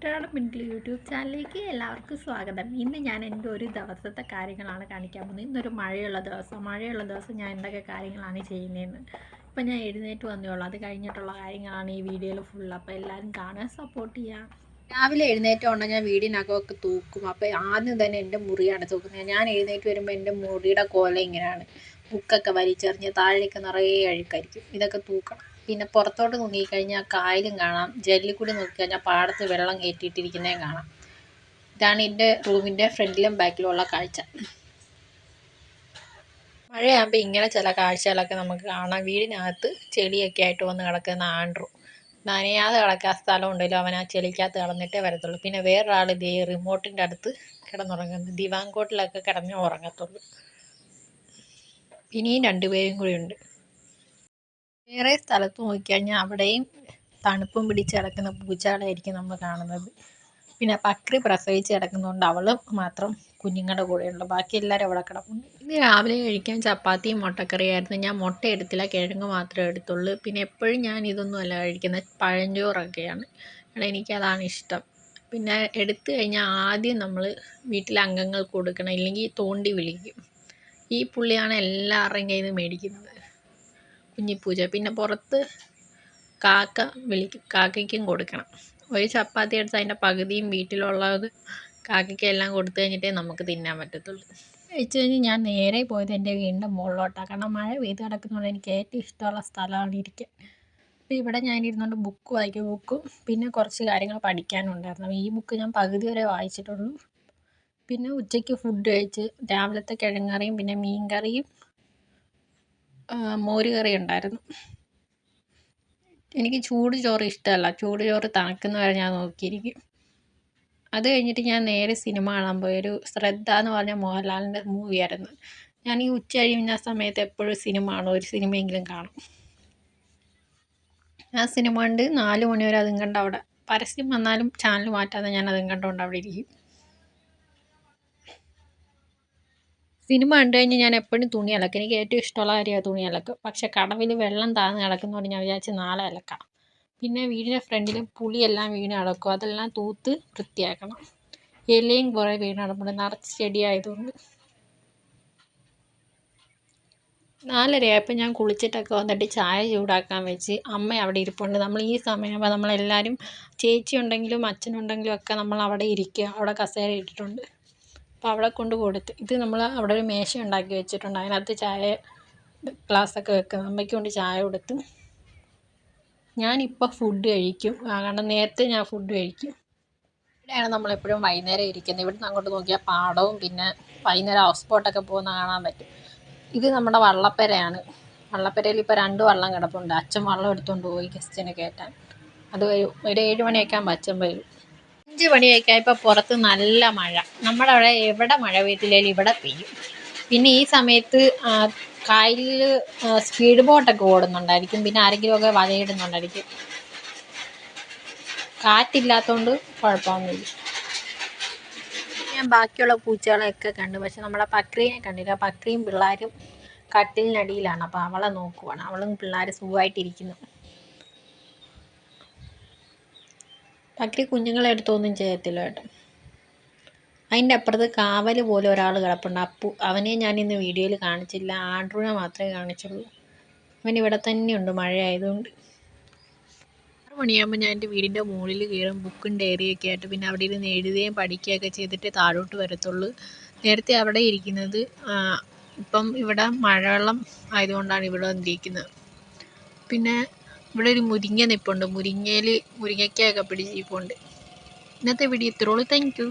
കുട്ടനാടൻ മിന്റിൽ യൂട്യൂബ് ചാനലിലേക്ക് എല്ലാവർക്കും സ്വാഗതം. ഇന്ന് ഞാൻ എന്റെ ഒരു ദിവസത്തെ കാര്യങ്ങളാണ് കാണിക്കാൻ പോകുന്നത്. ഇന്നൊരു മഴയുള്ള ദിവസം. മഴയുള്ള ദിവസം ഞാൻ എന്തൊക്കെ കാര്യങ്ങളാണ് ചെയ്യുന്നതെന്ന് ഇപ്പം ഞാൻ എഴുന്നേറ്റ് വന്നേയുള്ളൂ അത് കഴിഞ്ഞിട്ടുള്ള കാര്യങ്ങളാണ് ഈ വീഡിയോയിൽ ഫുൾ അപ്പോൾ എല്ലാവരും കാണാൻ സപ്പോർട്ട് ചെയ്യാം രാവിലെ എഴുന്നേറ്റ് കൊണ്ട് ഞാൻ വീടിനകമൊക്കെ തൂക്കും. അപ്പോൾ ആദ്യം തന്നെ എന്റെ മുറിയാണ് തൂക്കുന്നത്. ഞാൻ എഴുന്നേറ്റ് വരുമ്പോൾ എന്റെ മുറിയുടെ കോല ഇങ്ങനെയാണ്. ബുക്കൊക്കെ വലിച്ചെറിഞ്ഞ് താഴേക്ക് നിറയെ അഴുക്കായിരിക്കും. ഇതൊക്കെ തൂക്കണം. പിന്നെ പുറത്തോട്ട് നോക്കിക്കഴിഞ്ഞാൽ കായലും കാണാം. ജനലിൽ കൂടി നോക്കിക്കഴിഞ്ഞാൽ പാടത്ത് വെള്ളം കയറ്റിയിട്ടിരിക്കുന്നതും കാണാം. ഇതാണ് എന്റെ റൂമിന്റെ ഫ്രണ്ടിലും ബാക്കിലുമുള്ള കാഴ്ച. മഴയാകുമ്പോൾ ഇങ്ങനെ ചില കാഴ്ചകളൊക്കെ നമുക്ക് കാണാം. വീടിനകത്ത് ചെളിയൊക്കെ ആയിട്ട് വന്ന് കിടക്കുന്ന ആൻഡ്രു. നനയാതെ കിടക്കാൻ സ്ഥലം ഉണ്ടല്ലോ. അവൻ ആ ചെളിക്കകത്ത് കിടന്നിട്ടേ വരത്തുള്ളൂ. പിന്നെ വേറൊരാൾ ഇതേ റിമോട്ടിന്റെ അടുത്ത് കിടന്നുറങ്ങുന്നു. ദിവാങ്കോട്ടിലൊക്കെ കിടന്നേ ഉറങ്ങത്തുള്ളൂ. ഇനിയും രണ്ടുപേരും കൂടി ഉണ്ട്. വേറെ സ്ഥലത്ത് നോക്കിക്കഴിഞ്ഞാൽ അവിടെയും തണുപ്പും പിടിച്ച് കിടക്കുന്ന പൂച്ചകളായിരിക്കും നമ്മൾ കാണുന്നത്. പിന്നെ പക്രി പ്രസവിച്ച് കിടക്കുന്നതുകൊണ്ട് അവൾ മാത്രം കുഞ്ഞുങ്ങളുടെ കൂടെയുള്ളൂ. ബാക്കി എല്ലാവരും അവിടെ കിടപ്പുണ്ട്. ഇന്ന് രാവിലെ കഴിക്കാൻ ചപ്പാത്തിയും മുട്ടക്കറിയായിരുന്നു. ഞാൻ മുട്ട എടുത്തില്ല കിഴങ്ങ് മാത്രമേ എടുത്തുള്ളൂ. പിന്നെ എപ്പോഴും ഞാൻ ഇതൊന്നും അല്ല കഴിക്കുന്നത് പഴഞ്ചോറൊക്കെയാണ്. കാരണം എനിക്കതാണ് ഇഷ്ടം. പിന്നെ എടുത്തു കഴിഞ്ഞാൽ ആദ്യം നമ്മൾ വീട്ടിലെ അംഗങ്ങൾക്ക് കൊടുക്കണം ഇല്ലെങ്കിൽ തോണ്ടി വിളിക്കും. ഈ പുള്ളിയാണ് എല്ലാവരുടെയും കയ്യിൽ നിന്ന് മേടിക്കുന്നത്. കുഞ്ഞിപ്പൂച്ച പിന്നെ പുറത്ത് കാക്ക വിളിക്കും കാക്കയ്ക്കും കൊടുക്കണം. ഒരു ചപ്പാത്തി എടുത്ത് അതിന്റെ പകുതിയും വീട്ടിലുള്ളത് കാക്കയ്ക്ക് എല്ലാം കൊടുത്തു കഴിഞ്ഞിട്ടേ നമുക്ക് തിന്നാൻ പറ്റത്തുള്ളൂ. വെച്ച് കഴിഞ്ഞ് ഞാൻ നേരെ പോയത് എന്റെ വീടിന്റെ മുകളിലോട്ടാണ് കാരണം മഴ പെയ്ത് കിടക്കുന്നതുകൊണ്ട് എനിക്ക് ഏറ്റവും ഇഷ്ടമുള്ള സ്ഥലമാണ് ഇരിക്കാൻ. അപ്പോൾ ഇവിടെ ഞാൻ ഇരുന്നുകൊണ്ട് ബുക്ക് വായിക്കും. ബുക്കും പിന്നെ കുറച്ച് കാര്യങ്ങൾ പഠിക്കാനുണ്ടായിരുന്നു. ഈ ബുക്ക് ഞാൻ പകുതി വരെ വായിച്ചിട്ടുള്ളൂ. പിന്നെ ഉച്ചയ്ക്ക് ഫുഡ് കഴിച്ച് രാവിലത്തെ കിഴങ്ങറിയും പിന്നെ മീൻ കറിയും മോര് കറി ഉണ്ടായിരുന്നു. എനിക്ക് ചൂട് ചോറ് ഇഷ്ടമല്ല. ചൂട് ചോറ് തണുക്കുന്ന വരെ ഞാൻ നോക്കിയിരിക്കും. അത് കഴിഞ്ഞിട്ട് ഞാൻ നേരെ സിനിമ കാണാൻ പോയി. ഒരു ശ്രദ്ധ എന്ന് പറഞ്ഞ മോഹൻലാലിന്റെ മൂവിയായിരുന്നു. ഞാൻ ഈ ഉച്ച കഴിയുന്ന സമയത്ത് എപ്പോഴും സിനിമ കാണും. ഒരു സിനിമയെങ്കിലും കാണും. ആ സിനിമ കണ്ട് നാല് മണി വരെ അതും കണ്ട് അവിടെ പരസ്യം വന്നാലും ചാനൽ മാറ്റാതെ ഞാൻ അതും കണ്ടുകൊണ്ട് അവിടെ ഇരിക്കും. സിനിമ കണ്ടു കഴിഞ്ഞ് ഞാൻ എപ്പോഴും തുണി അലക്കും. എനിക്ക് ഏറ്റവും ഇഷ്ടമുള്ള കാര്യമാണ് തുണി അലക്കും. പക്ഷെ കടവിൽ വെള്ളം താഴ്ന്ന് കിടക്കുന്നതുകൊണ്ട് ഞാൻ വിചാരിച്ചു നാളെ അലക്കാം പിന്നെ വീടിന്റെ ഫ്രണ്ടിൽ പുളിയെല്ലാം വീണ് കിടക്കും. അതെല്ലാം തൂത്ത് വൃത്തിയാക്കണം. ഇലയും കുറേ വീണ് കിടപ്പുണ്ട്. നിറച്ച് ചെടിയായതുകൊണ്ട്. നാലരയായപ്പോൾ ഞാൻ കുളിച്ചിട്ടൊക്കെ വന്നിട്ട് ചായ ചൂടാക്കാൻ വെച്ച് അമ്മ അവിടെ ഇരിപ്പുണ്ട്. നമ്മൾ ഈ സമയമാകുമ്പോൾ നമ്മളെല്ലാവരും ചേച്ചി ഉണ്ടെങ്കിലും അച്ഛനുണ്ടെങ്കിലും ഒക്കെ നമ്മൾ അവിടെ ഇരിക്കുക. അവിടെ കസേര ഇട്ടിട്ടുണ്ട്. അപ്പോൾ അവിടെ കൊണ്ട് കൊടുത്ത് ഇത് നമ്മൾ അവിടെ ഒരു മേശ ഉണ്ടാക്കി വെച്ചിട്ടുണ്ട്. അതിനകത്ത് ചായ ഗ്ലാസ്സൊക്കെ വെക്കുന്നത് അമ്മയ്ക്ക് കൊണ്ട് ചായ കൊടുത്ത്. ഞാനിപ്പോൾ ഫുഡ് കഴിക്കും. കാരണം നേരത്തെ ഞാൻ ഫുഡ് കഴിക്കും. ഇവിടെയാണ് നമ്മളെപ്പോഴും വൈകുന്നേരം ഇരിക്കുന്നത്. ഇവിടുന്ന് അങ്ങോട്ട് നോക്കിയാൽ പാടവും പിന്നെ വൈകുന്നേരം ഹൗസ് ബോട്ടൊക്കെ പോകുന്ന കാണാൻ പറ്റും. ഇത് നമ്മുടെ വള്ളപ്പരയാണ്. വള്ളപ്പരയിൽ ഇപ്പോൾ രണ്ട് വള്ളം കിടപ്പുണ്ട്. അച്ഛൻ വള്ളം എടുത്തുകൊണ്ട് പോയി ഗസ്റ്റിനെ കയറ്റാൻ അത് വരും. ഒരു ഏഴ് മണിയൊക്കെ ആകുമ്പോൾ അച്ഛൻ വരും. അഞ്ച് മണിയൊക്കെ ആയപ്പോൾ പുറത്ത് നല്ല മഴ. നമ്മുടെ അവിടെ എവിടെ മഴ പെയ്തില്ലെങ്കിലും ഇവിടെ പെയ്യും. പിന്നെ ഈ സമയത്ത് കായലിൽ സ്പീഡ് ബോട്ടൊക്കെ ഓടുന്നുണ്ടായിരിക്കും. പിന്നെ ആരെങ്കിലുമൊക്കെ വലയിടുന്നുണ്ടായിരിക്കും. കാറ്റില്ലാത്തതുകൊണ്ട് കുഴപ്പമൊന്നുമില്ല. ഞാൻ ബാക്കിയുള്ള പൂച്ചകളെയൊക്കെ കണ്ടു. പക്ഷെ നമ്മളെ പക്രീനെ കണ്ടില്ല. പക്രിയും പിള്ളേരും കട്ടിലിനടിയിലാണ്. അപ്പോൾ അവളെ നോക്കുവാണ്. അവളും പിള്ളേർ സുഖമായിട്ടിരിക്കുന്നു. പക്രി കുഞ്ഞുങ്ങളെ എടുത്തൊന്നും ചെയ്യത്തില്ല കേട്ടോ. അതിന്റെ അപ്പുറത്ത് കാവൽ പോലെ ഒരാൾ കിടപ്പുണ്ട്. അപ്പു അവനെ ഞാൻ ഇന്ന് വീഡിയോയിൽ കാണിച്ചില്ല. ആൻഡ്രൂനെ മാത്രമേ കാണിച്ചുള്ളൂ. അവൻ ഇവിടെ തന്നെയുണ്ട് മഴ ആയതുകൊണ്ട് ആറ് മണിയാകുമ്പോൾ ഞാൻ എന്റെ വീടിന്റെ മുകളിൽ കയറും. ബുക്കും ഡയറിയൊക്കെ ആയിട്ട് പിന്നെ അവിടെ ഇരുന്ന് എഴുതുകയും പഠിക്കുകയൊക്കെ ചെയ്തിട്ട് താഴോട്ട് വരത്തുള്ളൂ. നേരത്തെ അവിടെ ഇരിക്കുന്നത് ഇപ്പം ഇവിടെ മഴവെള്ളം ആയതുകൊണ്ടാണ് ഇവിടെ വന്നിരിക്കുന്നത്. പിന്നെ ഇവിടെ ഒരു മുരിങ്ങ നിൽപ്പുണ്ട് മുരിങ്ങയിൽ മുരിങ്ങയ്ക്കയൊക്കെ പിടിച്ചിരിപ്പുണ്ട് ഇന്നത്തെ വീഡിയോ ഇത്രയുള്ളൂ താങ്ക് യു